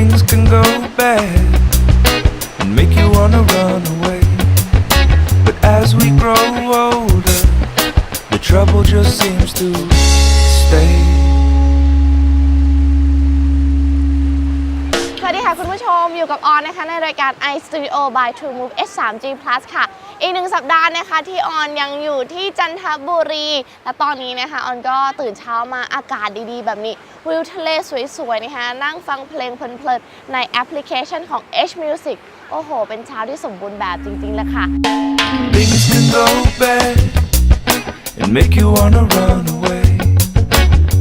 things can go bad and make you wanna run away. But as we grow older, the trouble just seems to stay. สวัสดีค่ะคุณผู้ชมอยู่กับออนนะคะในรายการ i Studio by True Move S 3 G Plus ค่ะ อีกหนึ่งสัปดาห์นะคะที่ออนยังอยู่ที่จันทบุรี และตอนนี้นะคะออนก็ตื่นเช้ามาอากาศดีๆ แบบนี้วิวทะเลสวยๆนะคะนั่งฟังเพลงเพลินๆในแอปพลิเคชันของ H Music โอ้โห เป็นเช้าที่สมบูรณ์แบบจริงๆเลยค่ะ Things can go bad and make you wanna run away.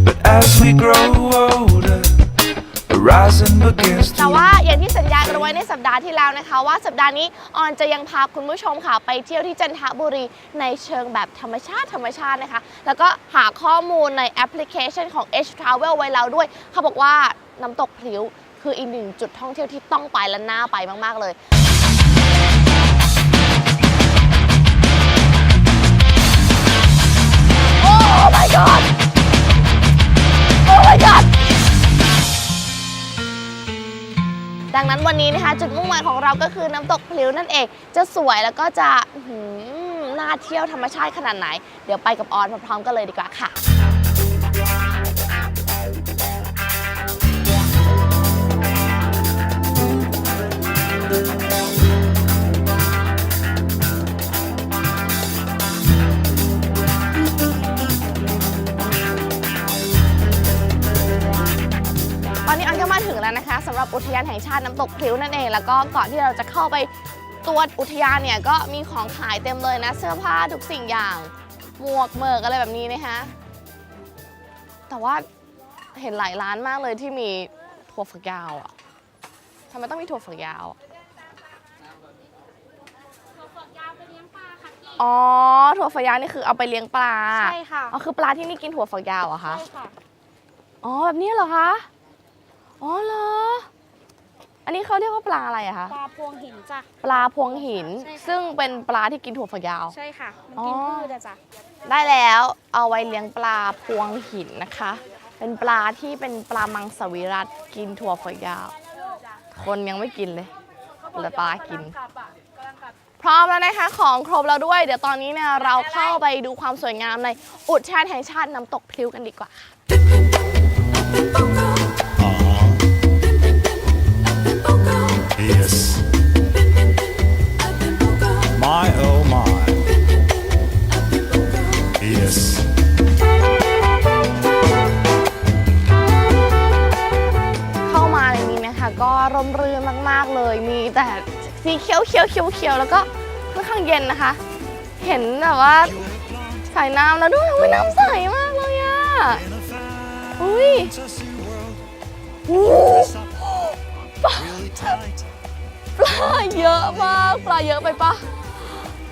But as we grow older, แต่ว่าอย่างที่สัญญากันไว้ในสัปดาห์ที่แล้วนะคะ ว่าสัปดาห์นี้ออนจะยังพาคุณผู้ชมค่ะไปเที่ยวที่จันทบุรีในเชิงแบบธรรมชาติธรรมชาตินะคะ แล้วก็หาข้อมูลในแอปพลิเคชันของ H Travel ไว้แล้วด้วย เขาบอกว่าน้ำตกพลิ้วคืออีกหนึ่งจุดท่องเที่ยวที่ต้องไปและน่าไปมาก ๆ เลยโอ้ my god ดังนั้นวันนี้นะคะจุดมุ่งหมายของเราก็คือน้ำตกพลิ้วนั่นเอง จะสวยแล้วก็จะน่าเที่ยวธรรมชาติขนาดไหน เดี๋ยวไปกับออนพร้อมๆกันเลยดีกว่าค่ะ อุทยานแห่งชาติน้ำตกพลิ้วนั่นเอง แล้วก็ก่อนที่เราจะเข้าไปตัวอุทยานเนี่ยก็มีของขายเต็มเลยนะ เสื้อผ้าทุกสิ่งอย่าง หมวกเมิกอะไรแบบนี้นะคะแต่ว่าเห็นหลายร้านมากเลยที่มีถั่วฝักยาวอะทำไมต้องมีถั่วฝักยาวอะอ๋อ ถั่วฝักยาวนี่คือเอาไปเลี้ยงปลา ใช่ค่ะ อ๋อ คือปลาที่นี่กินถั่วฝักยาวเหรอะคะ ใช่ค่ะ อ๋อ แบบนี้เหรอคะ อ๋อเหรอ อันนี้เขาเรียกว่าปลาอะไรอะคะ ปลาพวงหินจ้ะ ปลาพวงหิน ใช่ค่ะ ซึ่งเป็นปลาที่กินถั่วฝักยาว ใช่ค่ะ มันอ๋อกินพืชอะจ้ะ ได้แล้วเอาไว้เลี้ยงปลาพวงหินนะคะ เป็นปลาที่เป็นปลามังสวิรัตกินถั่วฝักยาว คนยังไม่กินเลยแต่ปลากิน พร้อมแล้วนะคะของครบแล้วด้วย เดี๋ยวตอนนี้เนี่ยเราเข้าไปดูความสวยงามในอุทยานแห่งชาติน้ำตกพลิ้วกันดีกว่าค่ะ Yes. ก็ร่มรื่นมาก ๆ เลย มีแต่สีเขียวเขียวเขียวเขียวแล้วก็ค่อนข้างเย็นนะคะ เห็นแบบว่าใส่น้ำแล้วด้วยอุ้ยน้ำใสมากเลยอะอุ้ยโอ้ปลาปลาเยอะมากปลาเยอะไปปะ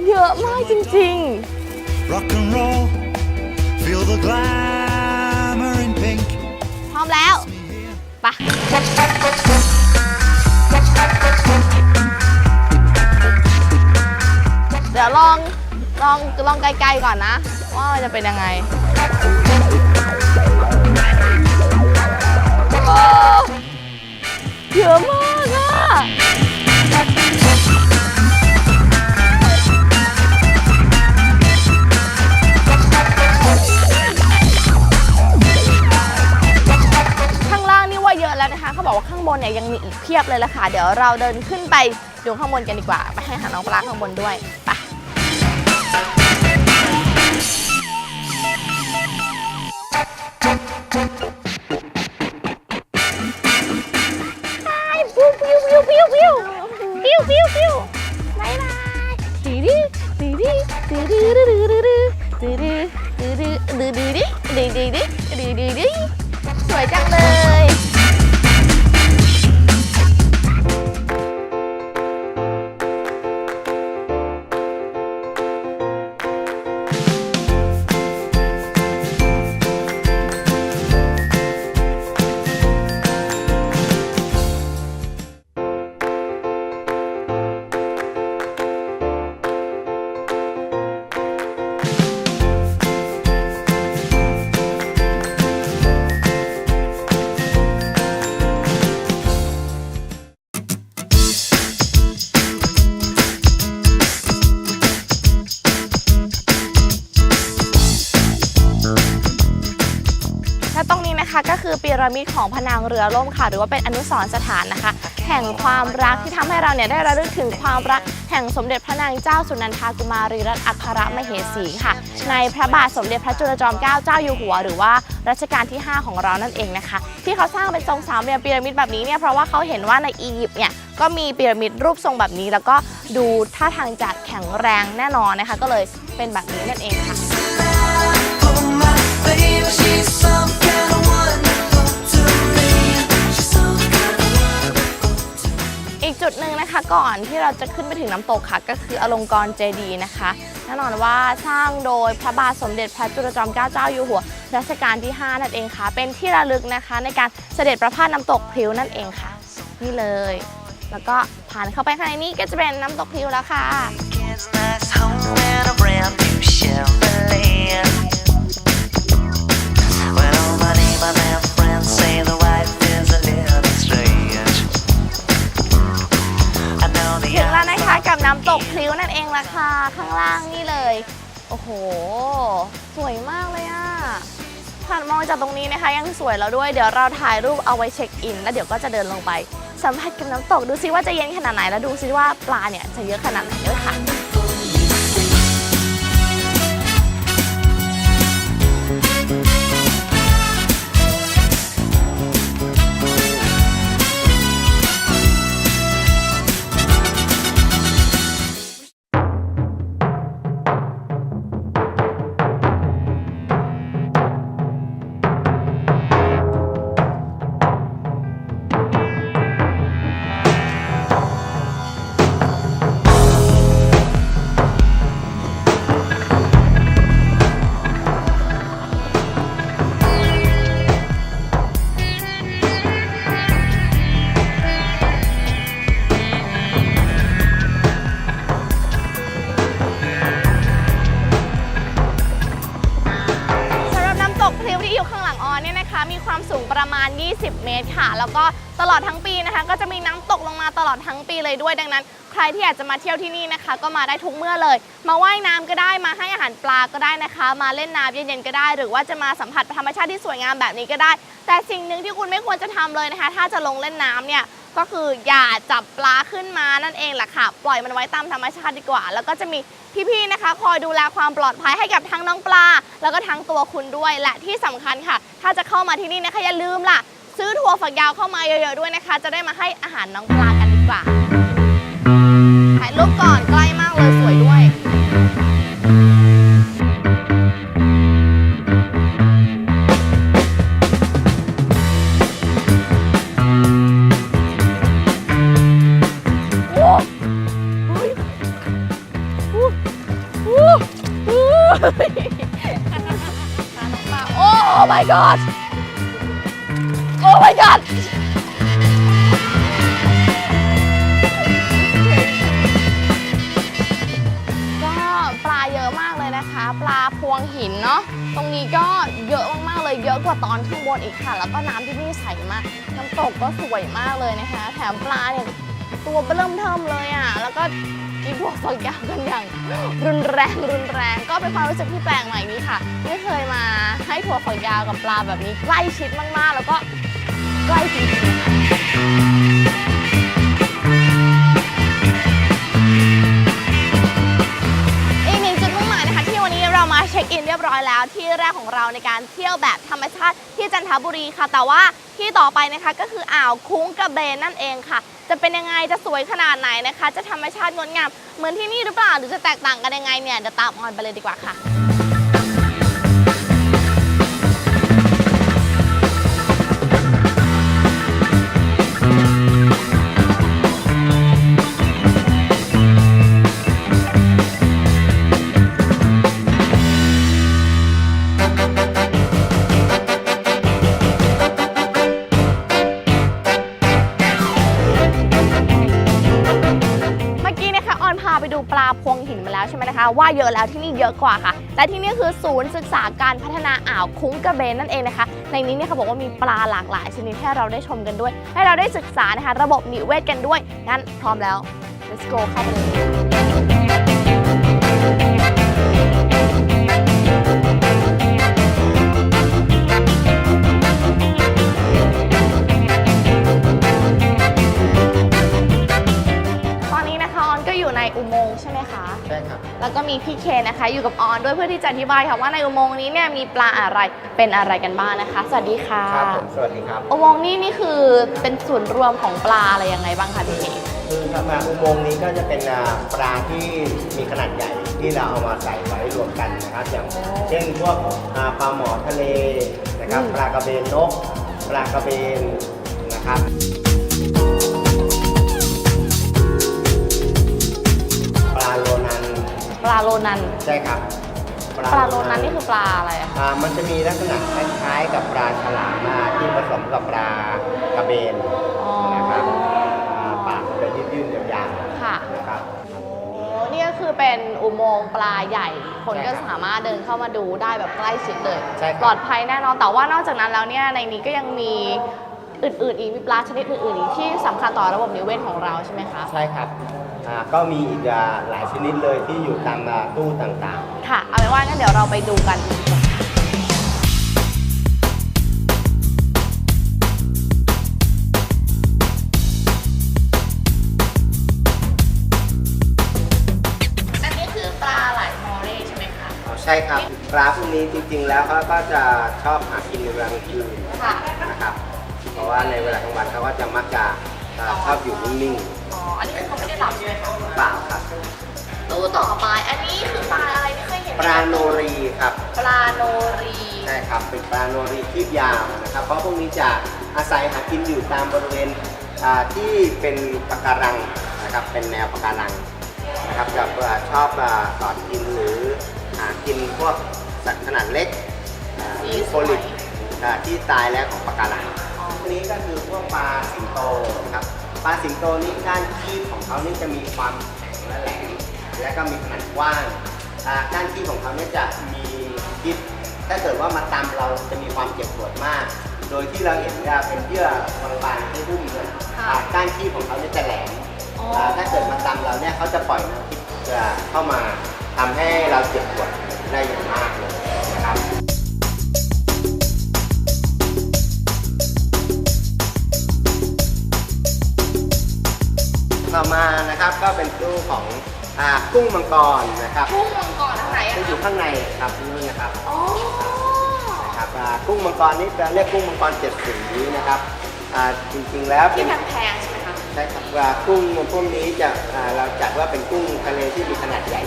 เยอะมากจริง Rock and roll. Feel the glamour in pink. ๆพร้อมแล้วไปะเดี๋ยวลองลองลองไกลๆก่อนนะ ว่ามันจะเป็นยังไงเยอะมากอะ เนี่ยยังมีอีกเพียบเลยละค่ะ เดี๋ยวเราเดินขึ้นไปดูข้างบนกันดีกว่า ไปให้หาน้องปลาข้างบนด้วยไป ระมิดของพระนางเรือล่มค่ะ หรือว่าเป็นอนุสรณ์สถานนะคะ แห่งความรักที่ทำให้เราเนี่ยได้ระลึกถึงความรักแห่งสมเด็จพระนางเจ้าสุนันทากุมารีรัตนอัครมเหสีค่ะ ในพระบาทสมเด็จพระจุลจอมเกล้าเจ้าอยู่หัว หรือว่ารัชกาลที่ 5 ของเรานั่นเองนะคะ ที่เขาสร้างเป็นทรงสามเหลี่ยมพีระมิดแบบนี้เนี่ยเพราะว่าเขาเห็นว่าในอียิปต์เนี่ยก็มีพีระมิดรูปทรงแบบนี้ แล้วก็ดูท่าทางจะแข็งแรงแน่นอนนะคะ ก็เลยเป็นแบบนี้นั่นเองค่ะ she's so kind of จุดหนึ่งนะคะก่อนที่เราจะขึ้นไปถึงน้ำตกค่ะ ก็คืออลงกรเจดีนะคะแน่นอนว่าสร้างโดยพระบาทสมเด็จพระจุลจอมเกล้าเจ้าอยู่หัวรัชกาลที่ 5 นั่นเองค่ะ เป็นที่ระลึกนะคะ ในการเสด็จประพาสน้ำตกพริ้วนั่นเองค่ะ นี่เลย แล้วก็ผ่านเข้าไปข้างในนี้ก็จะเป็นน้ำตกพริ้วแล้วค่ะ องละค่ะข้างล่างนี่เลย โอ้โห สวยมากเลยอะผ่านมองจากตรงนี้นะคะ ยังสวยแล้วด้วย เดี๋ยวเราถ่ายรูปเอาไว้เช็คอิน แล้วเดี๋ยวก็จะเดินลงไป สัมผัสกับน้ำตกดูซิว่าจะเย็นขนาดไหน แล้วดูซิว่าปลาเนี่ยจะเยอะขนาดไหนด้วยค่ะ นะคะก็จะมีน้ำตกลงมาตลอดทั้งปีเลยด้วยดังนั้น ใครที่อยากจะมาเที่ยวที่นี่นะคะ ก็มาได้ทุกเมื่อเลย มาว่ายน้ำก็ได้มาให้อาหารปลาก็ได้นะคะ มาเล่นน้ำเย็นๆก็ได้ หรือว่าจะมาสัมผัสธรรมชาติที่สวยงามแบบนี้ก็ได้ แต่สิ่งหนึ่งที่คุณไม่ควรจะทำเลยนะคะ ถ้าจะลงเล่นน้ำเนี่ยก็คืออย่าจับปลาขึ้นมานั่นเองแหละค่ะ ปล่อยมันไว้ตามธรรมชาติดีกว่า แล้วก็จะมีพี่ๆนะคะ คอยดูแลความปลอดภัยให้กับทั้งน้องปลา แล้วก็ทั้งตัวคุณด้วยและที่สำคัญค่ะ ถ้าจะเข้ามาที่นี่นะคะอย่าลืมล่ะ ซื้อถั่วฝักยาวเข้ามาเยอะๆด้วยนะคะ จะได้มาให้อาหารน้องปลากันดีกว่าถ่ายรูปก่อนใกล้มากเลยสวยด้วยโอ้เฮ้ยอู้อู้อู้ปลาน้องปลาโอ้ my god ว่าตอนข้างบนอีกค่ะ แล้วก็น้ำที่นี่ใสมาก น้ำตกก็สวยมากเลยนะคะ แถมปลาเนี่ยตัวเริ่มเทิมเลยอะ แล้วก็กินพวกฝักยาวกันอย่างรุนแรงรุนแรงก็เป็นความรู้สึกที่แปลกใหม่นี้ค่ะ ไม่เคยมาให้ถั่วฝักยาวกับปลาแบบนี้ใกล้ชิดมากๆ แล้วก็ใกล้จริงๆ นเรียบร้อยแล้วที่แรกของเราในการเที่ยวแบบธรรมชาติที่จันทบุรีค่ะ แต่ว่าที่ต่อไปนะคะก็คืออ่าวคุ้งกระเบนนั่นเองค่ะ จะเป็นยังไงจะสวยขนาดไหนนะคะ จะธรรมชาติงดงามเหมือนที่นี่หรือเปล่าหรือจะแตกต่างกันยังไงเนี่ยเดี๋ยวตามออนไปเลยดีกว่าค่ะ ว่าเยอะแล้วที่นี่เยอะกว่าค่ะ และที่นี่คือศูนย์ศึกษาการพัฒนาอ่าวคุ้งกระเบนนั่นเองนะคะ ในนี้เนี่ยเขาบอกว่ามีปลาหลากหลายชนิดให้เราได้ชมกันด้วย ให้เราได้ศึกษานะคะ ระบบนิเวศกันด้วยงั้นพร้อมแล้ว let's go เข้าไปเลย แล้วก็มีพี่เคนนะคะ อยู่กับออนด้วยเพื่อที่จะอธิบายค่ะว่าในอุโมงค์นี้เนี่ยมีปลาอะไรเป็นอะไรกันบ้างนะคะ สวัสดีค่ะ ครับผมสวัสดีครับ อุโมงค์นี้นี่คือเป็นส่วนรวมของปลาอะไรยังไงบ้างคะพี่เคนคือสำหรับอุโมงค์นี้ก็จะเป็นอ่าปลาที่มีขนาดใหญ่ที่เราเอามาใส่ไว้รวมกันนะครับอย่างเช่นพวกอ่าปลาหมอทะเลนะครับปลากระเบนนก ปลากระเบนนะครับ ลาโลนัน ใช่ครับปลาโลนันนี่คือปลาอะไรอะคะอ่ามันจะมีลักษณะคล้ายๆกับปลาฉลามมาที่ผสมกับปลากระเบนอ๋อนะครับอ่าปากจะยืดๆยาวค่ะๆนะครับ โอ้นี่ก็คือเป็นอุโมงค์ปลาใหญ่ คนก็ใช่ครับสามารถเดินเข้ามาดูได้แบบใกล้ชิดเลย ใช่ครับ ปลอดภัยแน่นอน แต่ว่านอกจากนั้นแล้วเนี่ยในนี้ก็ยังมีอื่นๆอีกมีปลาชนิดอื่นๆอีกที่สำคัญต่อระบบนิเวศของเราใช่ไหมคะ ใช่ครับ อ่าก็มีอีกอ่าหลายชนิดเลยที่อยู่ตามอ่าตู้ต่างค่ะ เอาเป็นว่างั้นเดี๋ยวเราไปดูกัน อันนี้คือปลาไหลมอเร่ใช่ไหมคะๆใช่ครับปลาพวกนี้จริงๆแล้วเขาก็จะชอบหากินในเวลากลางคืนค่ะ นะครับ เพราะว่าในเวลากลางวันเขาก็จะมักจะอ่าชอบอยู่นิ่งอ๋ ออันนี้คือเขาไม่ได้หลับใช่ไหมคะๆเปล่าครับตู้ต่อไปอันนี้คือปลาอะไรไม่เคยเห็นปลาโนรีครับปลาโนรีใช่ครับเป็นปลาโนรีคีบยาวนะครับ เพราะพวกนี้จะอาศัยหากินอยู่ตามบริเวณอ่าที่เป็นปะการังนะครับเป็นแนวปะการังนะครับจะอ่าชอบอ่าสอนกินหรือหากินพวกสัตว์ขนาดเล็กอ่าหรือโพลิปอ่าที่ตายแล้วของปะการังพวกนี้ก็คือพวกปลาสิงโตนะครับ ปลาสิงโตนี่ด้านคีบของเขานี่จะมีความแข็งและแหลมและก็มีขนาดกว้างอ่าด้านคีบของเขาเนี่ยจะมีพิษถ้าเกิดว่ามาตำเราจะมีความเจ็บปวดมาก โดยที่เราเห็นว่าเป็นเยื่อบางๆที่หุ้มเนี่ยค่ะอ่าก้านคีบของเขาเนี่ยจะแหลมอ๋ออ่าถ้าเกิดมาตำเราเนี่ยเขาจะปล่อยน้ำพิษจะเข้ามาทำให้เราเจ็บปวดได้อย่างมาก ต่อมานะครับก็เป็นตู้ของอากุ้งมังกรนะครับกุ้งมังกรทางไหนอะที่อคะยู่ข้างในครับนี่นะครับอ๋อนะครับอ่ากุ้งมังกรนี่จะเรียกกุ้งมังกรเจ็ดสีนะครับอ่าจริงๆแล้วเป็ที่น แพงๆใช่ไหมคะ ใช่ครับว่ากุ้งพวกนี้จะอ่าเราจัดว่าเป็นกุ้งทะเลที่มีขนาดใหญ่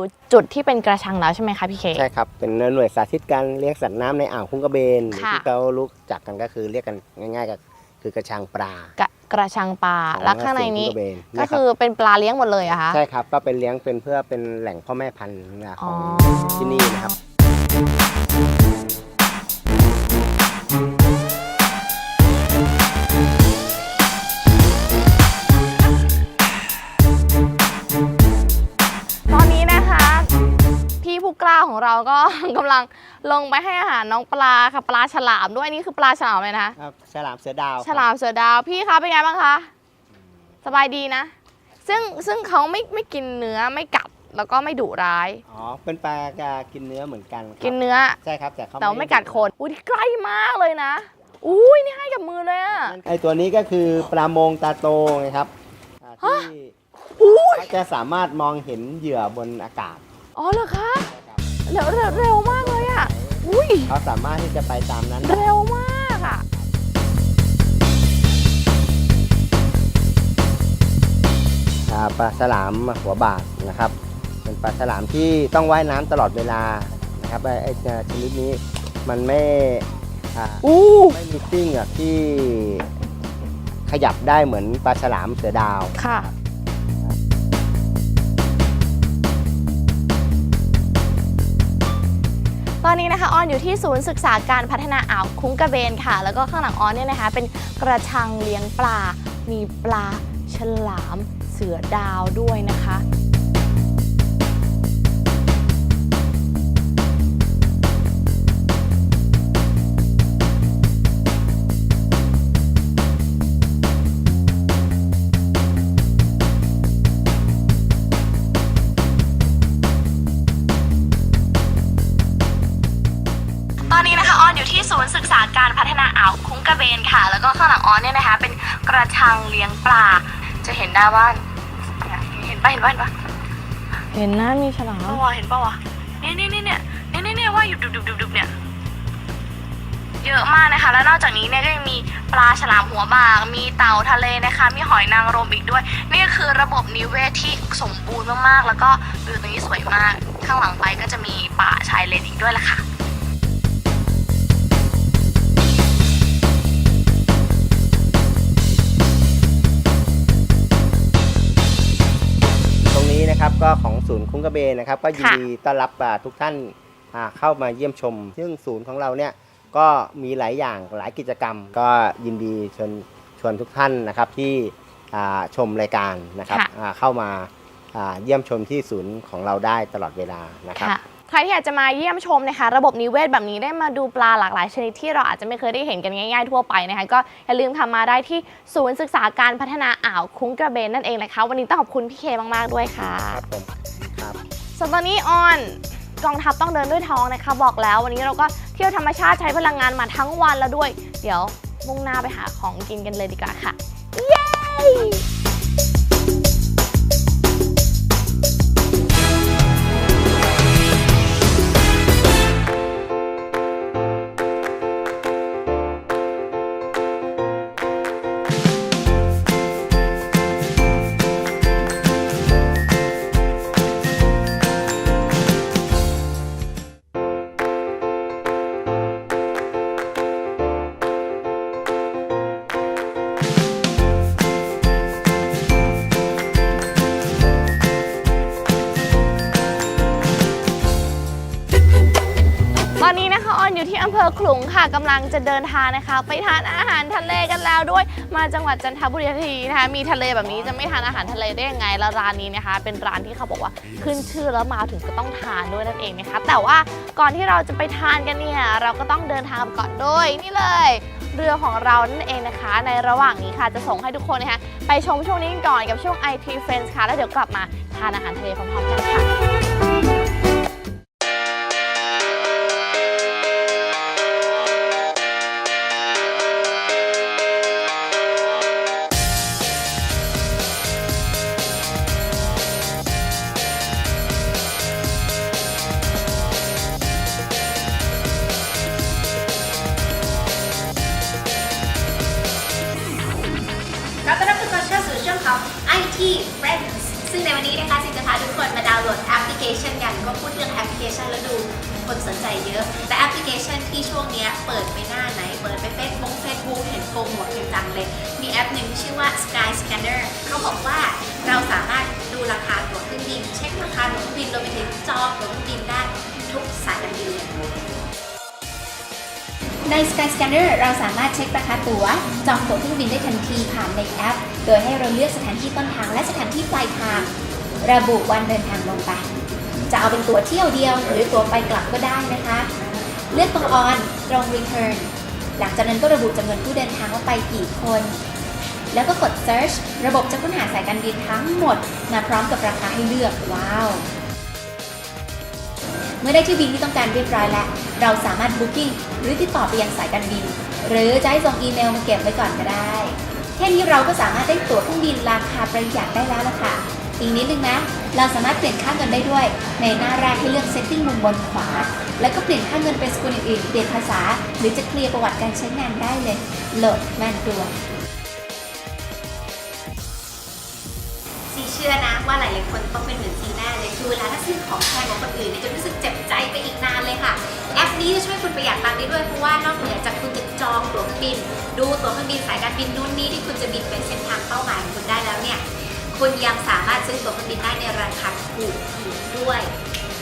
มาอยู่จุดที่เป็นกระชังแล้วใช่ไหมคะพี่เค ใช่ครับ เป็นหน่วยสาธิตการเลี้ยงสัตว์น้ำในอ่าวคุ้งกระเบนหรือค่ะ ที่เขารู้จักกันก็คือเรียกกันง่ายๆก็คือกระชังปลากระกระชังปลาของแล้วข้างในนี้ ศูย์คุ้งกระเบนก็นะรับคือเป็นปลาเลี้ยงหมดเลยอะคะ ใช่ครับก็เป็นเลี้ยงเป็นเพื่อเป็นแหล่งพ่อแม่พันธุ์ขอ๋อองที่นี่นะครับ พี่ผู้กล้าของเราก็ กำลังลงไปให้อาหารน้องปลาค่ะปลาฉลามด้วยนี่คือปลาฉลามเลยนะคะครับฉลามเสือดาวครับฉลามเสือดาวพี่คะเป็นไงบ้างคะสบายดีนะ ซึ่งซึ่งเขาไม่ไม่กินเนื้อไม่กัดแล้วก็ไม่ดุร้าย อ๋อเป็นปลากากินเนื้อเหมือนกันครับกินเนื้อ ใช่ครับแต่เขาแต่ว่าไม่กัดคนอุ้ยใกล้มากเลยนะอุ้ยนี่ให้กับมือเลยอะ ไอตัวนี้ก็คือปลาโมงตาโตไงครับอ่าที่อุ้ยเขาจะสามารถมองเห็นเหยื่อบนอากาศ อ๋อเหรอคะนะครับ เร็วเร็วเร็วมากเลยอะอุ้ย เขาสามารถที่จะไปตามนั้นเร็วมากอะอ่าปลาฉลามหัวบาดนะครับ เป็นปลาฉลามที่ต้องว่ายน้ำตลอดเวลานะครับไอ้ไอ้ชนิดนี้มันไม่อ่าอู้ไม่มีซิ่งอะที่ขยับได้เหมือนปลาฉลามเสือดาว ค่ะ ตอนนี้นะคะออนอยู่ที่ศูนย์ศึกษาการพัฒนาอ่าวคุ้งกระเบนค่ะ แล้วก็ข้างหลังออนเนี่ยนะคะ เป็นกระชังเลี้ยงปลา มีปลาฉลาม เสือดาวด้วยนะคะ อนอยู่ที่ศูนย์ศึกษาการพัฒนาอ่าวคุ้งกระเบนค่ะ แล้วก็ข้างหลังออนเนี่ยนะคะ เป็นกระชังเลี้ยงปลา จะเห็นได้ว่าเนี่ยเห็นปะเห็นปะเห็นปะเห็นนะมีฉลามปะวะเห็นปะวะเนี่ยเนี่ยเนี่ยเนี่ยเนี่ยเนี่ยเนี่ยว่าอยู่ดุบดุบดุบดุบเนี่ยเยอะมากนะคะ แล้วนอกจากนี้เนี่ยก็ยังมีปลาฉลามหัวบากมีเต่าทะเลนะคะ มีหอยนางรมอีกด้วย นี่ก็คือระบบนิเวศที่สมบูรณ์มากๆ แล้วก็วิวตรงนี้สวยมาก ข้างหลังไปก็จะมีป่าชายเลนอีกด้วยล่ะค่ะ นี้นะครับก็ของศูนย์คุ้งกระเบนนะครับ ก็ยินค่ะดีต้อนรับอ่าทุกท่านอ่าเข้ามาเยี่ยมชม ซึ่งศูนย์ของเราเนี่ยก็มีหลายอย่างหลายกิจกรรม ก็ยินดีชวนชวนทุกท่านนะครับที่อ่าชมรายการนะครับค่ะอ่าเข้ามาอ่าเยี่ยมชมที่ศูนย์ของเราได้ตลอดเวลานะครับค่ะ ใครที่อยากจะมาเยี่ยมชมนะคะ ระบบนิเวศแบบนี้ได้มาดูปลาหลากหลายชนิดที่เราอาจจะไม่เคยได้เห็นกันง่ายๆทั่วไปนะคะก็อย่าลืมทำมาได้ที่ศูนย์ศึกษาการพัฒนาอ่าวคุ้งกระเบนนั่นเองนะคะ วันนี้ต้องขอบคุณพี่เคมากๆด้วยค่ะครับผมครับส่วนตอนนี้ออนกองทัพต้องเดินด้วยท้องนะคะ บอกแล้ววันนี้เราก็เที่ยวธรรมชาติใช้พลังงานมาทั้งวันแล้วด้วย เดี๋ยวมุ่งหน้าไปหาของกินกันเลยดีกว่าค่ะ เย้ ค่ะกำลังจะเดินทางนะคะ ไปทานอาหารทะเลกันแล้วด้วย มาจังหวัดจันทบุรีทันทีนะคะมีทะเลแบบนี้จะไม่ทานอาหารทะเลได้ยังไงแล้วร้านนี้นะคะ เป็นร้านที่เขาบอกว่าขึ้นชื่อแล้วมาถึงก็ต้องทานด้วยนั่นเองนะคะแต่ว่าก่อนที่เราจะไปทานกันเนี่ยเราก็ต้องเดินทางก่อนด้วยนี่เลยเรือของเรานั่นเองนะคะ ในระหว่างนี้ค่ะจะส่งให้ทุกคนนะคะไปชมช่วงนี้ก่อนกับช่วง IT Friends ค่ะแล้วเดี๋ยวกลับมาทานอาหารทะเลพร้อมๆกันค่ะ เลย มีแอปหนึ่งที่ชื่อว่า Sky Scanner เขาบอกว่าเราสามารถดูราคาตั๋วเครื่องบิน เช็คราคาตั๋วเครื่องบินรวมไปถึงจองตั๋วเครื่องบินได้ทุกสายการบินเลยใน Sky Scanner เราสามารถเช็คราคาตั๋ว จองตั๋วเครื่องบินได้ทันทีผ่านในแอป โดยให้เราเลือกสถานที่ต้นทางและสถานที่ปลายทาง ระบุวันเดินทางลงไป จะเอาเป็นตั๋วเที่ยวเดียว หรือตั๋วไปกลับก็ได้นะคะ เลือกตรง on ตรง return หลังจากนั้นก็ระบุจำนวนผู้เดินทางว่าไปกี่คน แล้วก็กด search ระบบจะค้นหาสายการบินทั้งหมดมาพร้อมกับราคาให้เลือก ว้าว เมื่อได้ที่บินที่ต้องการเรียบร้อยแล้ว เราสามารถ booking หรือติดต่อไปยังสายการบิน หรือจะให้ส่งอีเมลมาเก็บไว้ก่อนก็ได้ แค่นี้เราก็สามารถได้ตั๋วเครื่องบินราคาประหยัดได้แล้วล่ะค่ะ อีกนิดนึงนะ เราสามารถเปลี่ยนค่าเงินได้ด้วย ในหน้าแรกให้เลือก setting มุมบนขวา แล้วก็เปลี่ยนค่าเงินเป็นสกุลอื่นๆเปลี่ยนภาษา หรือจะเคลียร์ประวัติการใช้งานได้เลยโหลดแมนด่วนซีเชื่อนะว่าหลายๆคนต้องเป็นเหมือนซีแน่เลยคือเวลาถ้าซื้อของแพงกว่าคนอื่นเนี่ยจะรู้สึกเจ็บใจไปอีกนานเลยค่ะแอปนี้จะช่วยคุณประหยัดตังค์ได้ด้วยเพราะว่านอกเหนือจากคุณจะจองตั๋วเครื่องบิน ดูตั๋วเครื่องบินสายการบินนู่นนี่ที่คุณจะบินไปเส้นทางเป้าหมายของคุณได้แล้วเนี่ย คุณยังสามารถซื้อตั๋วเครื่องบินได้ในราคาถูกอีกด้วย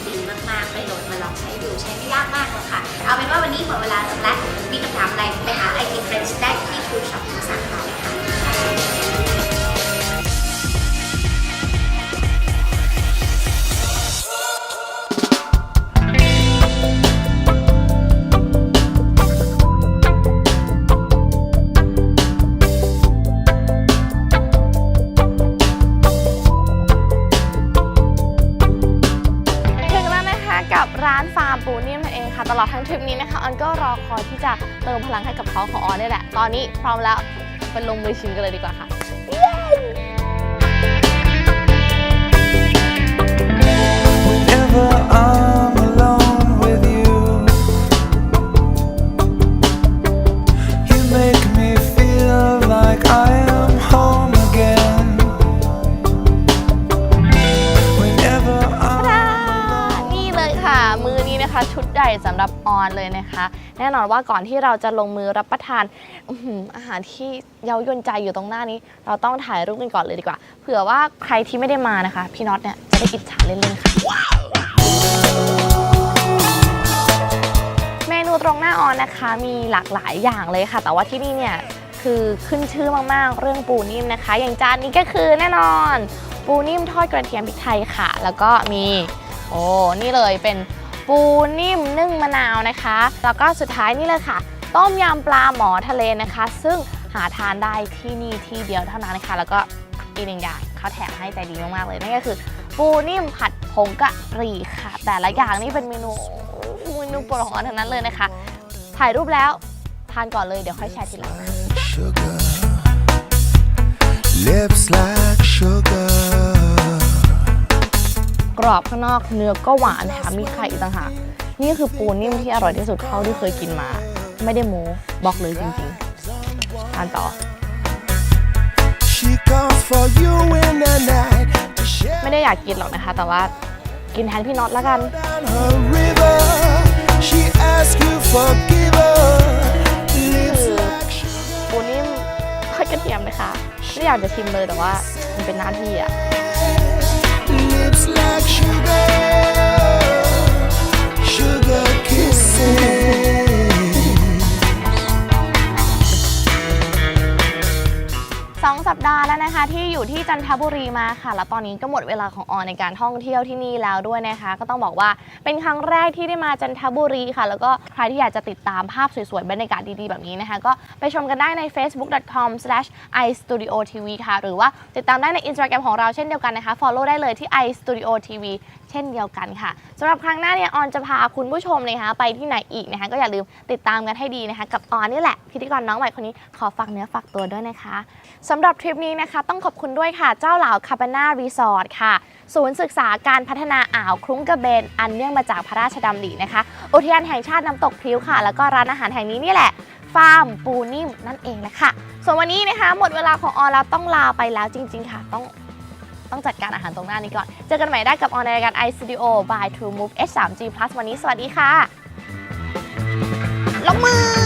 ดีมากๆไปโหลดมาลองใช้ดูใช้ไม่ยากมากหรอกค่ะ เอาเป็นว่าวันนี้หมดเวลาแล้วมีคำถามอะไรไปหาไอทีเฟรนช์ได้ที่คูนช็อปทุกสาขาเลยค่ะ อนนี้พร้อมแล้วไปลงมือชิมกันเลยดีกว่าค่ะ ใหญ่สำหรับออนเลยนะคะ แน่นอนว่าก่อนที่เราจะลงมือรับประทานอาหารที่เย้ายวนใจอยู่ตรงหน้านี้ เราต้องถ่ายรูปกันก่อนเลยดีกว่า เผื่อว่าใครที่ไม่ได้มานะคะ พี่น็อตเนี่ยจะได้อิจฉาเล่นๆค่ะเมนูตรงหน้าออนนะคะ มีหลากหลายอย่างเลยค่ะ แต่ว่าที่นี่เนี่ยคือขึ้นชื่อมากๆ เรื่องปูนิ่มนะคะ อย่างจานนี้ก็คือแน่นอน ปูนิ่มทอดกระเทียมพริกไทยค่ะ แล้วก็มี โอ้นี่เลยเป็น ปูนิ่มนึ่งมะนาวนะคะ แล้วก็สุดท้ายนี่เลยค่ะ ต้มยำปลาหมอทะเลนะคะ ซึ่งหาทานได้ที่นี่ที่เดียวเท่านั้นนะคะ แล้วก็อีกหนึ่งอย่างเขาแถมให้ใจดีมากๆเลยนั่นก็คือ ปูนิ่มผัดผงกะหรี่ค่ะ แต่ละอย่างนี่เป็นเมนูเมนูโปรดของออนทั้งนั้นเลยนะคะ ถ่ายรูปแล้วทานก่อนเลยเดี๋ยวค่อยแชร์ทีหลังนะ lips like sugar. กรอบข้างนอกเนื้อก็หวานแถมมีไข่อีกต่างหากนี่คือปูนิ่มที่อร่อยที่สุดเท่าที่เคยกินมา ไม่ได้โม้บอกเลยจริงๆทานต่อ She comes for you in the night to share ไม่ได้อยากกินหรอกนะคะ แต่ว่ากินแทนพี่น็อตแล้วกัน down her river. She asks you forgive her. Lips like sugar. ปูนิ่มทอดกระเทียมนะคะไม่อยากจะชิมเลยแต่ว่ามันเป็นหน้าที่อะ จันทบุรีมาค่ะ แล้วตอนนี้ก็หมดเวลาของออนในการท่องเที่ยวที่นี่แล้วด้วยนะคะ ก็ต้องบอกว่าเป็นครั้งแรกที่ได้มาจันทบุรีค่ะ แล้วก็ใครที่อยากจะติดตามภาพสวยๆบรรยากาศดีๆแบบนี้นะคะ ก็ไปชมกันได้ใน facebook.com/istudioTV ค่ะ หรือว่าติดตามได้ใน Instagram ของเราเช่นเดียวกันนะคะ follow ได้เลยที่ iStudioTV เช่นเดียวกันค่ะสำหรับครั้งหน้าเนี่ยออนจะพาคุณผู้ชมนะคะไปที่ไหนอีกนะคะก็อย่าลืมติดตามกันให้ดีนะคะ กับออนนี่แหละพิธีกรน้องใหม่คนนี้ขอฝากเนื้อฝากตัวด้วยนะคะสำหรับทริปนี้นะคะต้องขอบคุณด้วยค่ะเจ้าเหล่าคาบาน่ารีสอร์ทค่ะศูนย์ศึกษาการพัฒนาอ่าวคลุ้งกระเบน อันเนื่องมาจากพระราชดำรินะคะ อุทยานแห่งชาติน้ำตกพริ้วค่ะ แล้วก็ร้านอาหารแห่งนี้นี่แหละฟาร์มปูนิ่มนั่นเองแหละค่ะ ส่วนวันนี้นะคะ หมดเวลาของออนแล้วต้องลาไปแล้วจริง ๆ ค่ะต้อง ต้องจัดการอาหารตรงหน้านี้ก่อน เจอกันใหม่ได้กับออนในรายการ iStudio by True Move H3G Plus วันนี้สวัสดีค่ะลงมือ